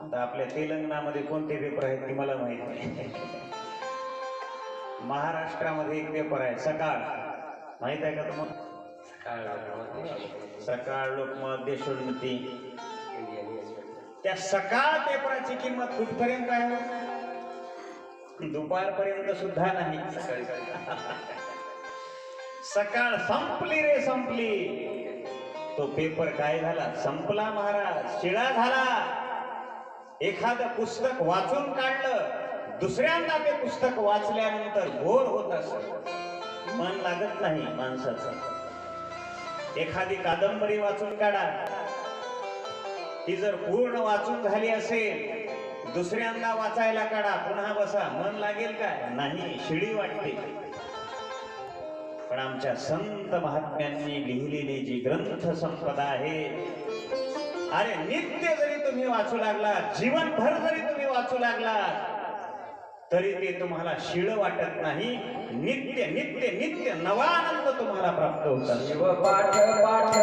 आता आपल्या तेलंगणामध्ये कोणते पेपर आहेत ते मला माहीत नाही. महाराष्ट्रामध्ये एक पेपर आहे सकाळ. माहीत आहे का तुम्हाला? सकाळ लोकमत. देशोन्नती. त्या सकाळ पेपराची किंमत कुठपर्यंत आहे? दुपारपर्यंत सुद्धा नाही. सकाळ संपली रे संपली. तो पेपर काय झाला? संपला महाराज शिळा झाला. एखादं पुस्तक वाचून काढलं दुसऱ्यांदा ते पुस्तक वाचल्यानंतर घोर होत असत. मन लागत नाही माणसाचं. एखादी कादंबरी वाचून काढा. ती जर पूर्ण वाचून झाली असेल दुसऱ्यांदा वाचायला काढा. पुन्हा बसा. मन लागेल का नाही शिडी वाटते. आमच्या संत महात्म्यांनी लिहिलेली जी ग्रंथ संपदा आहे अरे नित्य जरी तुम्ही वाचू लागला जीवनभर जरी तुम्ही वाचू लागला तरी ते तुम्हाला शिळ वाटत नाही. नित्य नित्य नित्य नवा आनंद तुम्हाला प्राप्त होतात. शिव पाठ पाठ